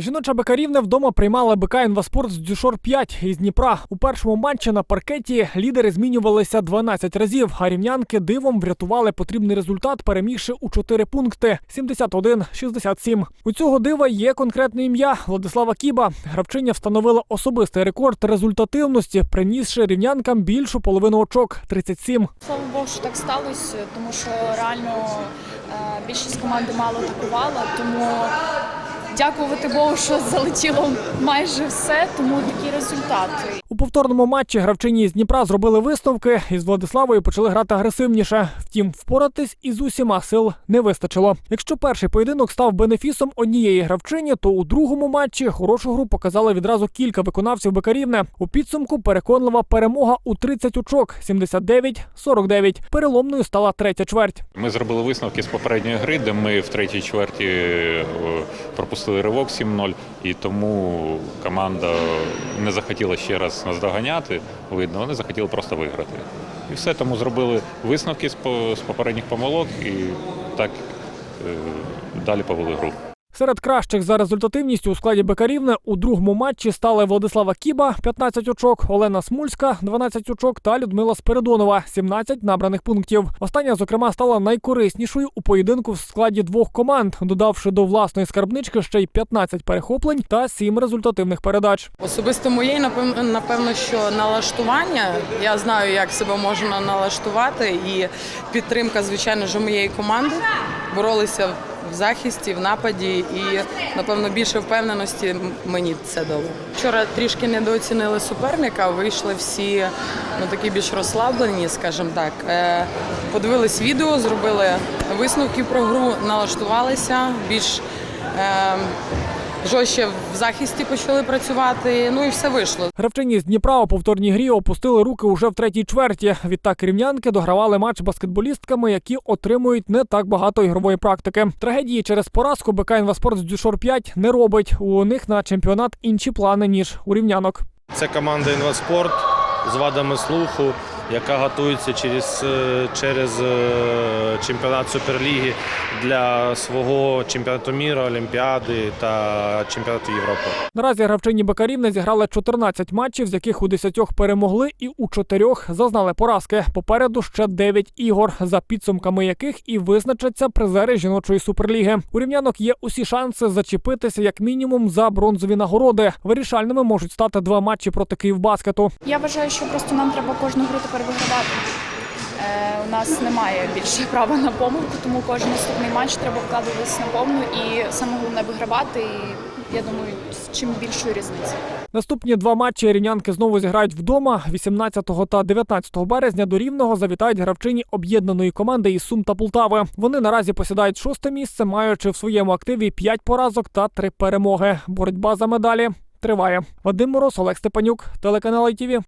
Жіноча Бекарівна вдома приймала БК «Інваспорт» з Дюшор 5 із Дніпра. У першому матчі на паркеті лідери змінювалися 12 разів, а рівнянки дивом врятували потрібний результат, перемігши у 4 пункти 71-67. У цього дива є конкретне ім'я Владислава Кіба. Гравчиня встановила особистий рекорд результативності, принісши рівнянкам більшу половину очок 37. Слава Богу, що так сталося, тому що реально е, більшість команди мало атакувала, тому дякувати Богу, що залетіло майже все, тому такі результати. У повторному матчі гравчині з Дніпра зробили висновки і з Владиславою почали грати агресивніше. Втім, впоратись із усіма сил не вистачило. Якщо перший поєдинок став бенефісом однієї гравчині, то у другому матчі хорошу гру показали відразу кілька виконавців Бекарівне. У підсумку переконлива перемога у 30 очок 79-49. Переломною стала третя чверть. Ми зробили висновки з попередньої гри, де ми в третій чверті е, пропустили ривок 7-0, і тому команда не захотіла ще раз нас доганяти. Видно, вони захотіли просто виграти. І все тому зробили висновки з попередніх помилок і так е, далі повели гру. Серед кращих за результативністю у складі Бекарівни у другому матчі стали Владислава Кіба 15 очок, Олена Смульська 12 очок та Людмила Спиридонова 17 набраних пунктів. Остання, зокрема, стала найкориснішою у поєдинку в складі двох команд, додавши до власної скарбнички ще й 15 перехоплень та 7 результативних передач. Особисто напевно, напевно, що налаштування. Я знаю, як себе можна налаштувати, і підтримка, звичайно ж, моєї команди. Боролися в захисті, в нападі, і напевно більше впевненості мені це дало. Вчора трішки недооцінили суперника. Вийшли всі ну такі більш розслаблені, скажімо так. Е, Подивились відео, зробили висновки про гру, налаштувалися більш. Жорстче в захисті почали працювати, ну і все вийшло. Гравчині з Дніпра у повторній грі опустили руки уже в третій чверті. Відтак рівнянки догравали матч баскетболістками, які отримують не так багато ігрової практики. Трагедії через поразку БК «Інваспорт» з Дюшор 5 не робить. У них на чемпіонат інші плани ніж у рівнянок. Це команда «Інваспорт» з вадами слуху, яка готується через, е, через е, чемпіонат Суперліги для свого чемпіонату міра, Олімпіади та чемпіонату Європи. Наразі гравчині Бекарівни зіграли 14 матчів, з яких у 10 перемогли і у 4 зазнали поразки. Попереду ще 9 ігор, за підсумками яких і визначаться призери жіночої суперліги. У рівнянок є усі шанси зачепитися як мінімум за бронзові нагороди. Вирішальними можуть стати два матчі проти Київбаскету. Я вважаю, що просто нам треба кожну гру тепер вигравати. Е, у нас немає більше права на помилку, тому кожен наступний матч треба вкладуватися на повну і саме головне вигравати. І я думаю, з чим більшою різницею. Наступні два матчі рівнянки знову зіграють вдома. 18 та 19 березня до Рівного завітають гравчині об'єднаної команди із Сум та Полтави. Вони наразі посідають шосте місце, маючи в своєму активі 5 поразок та 3 перемоги. Боротьба за медалі триває. Вадим Мороз, Олег Степанюк, телеканал ITV.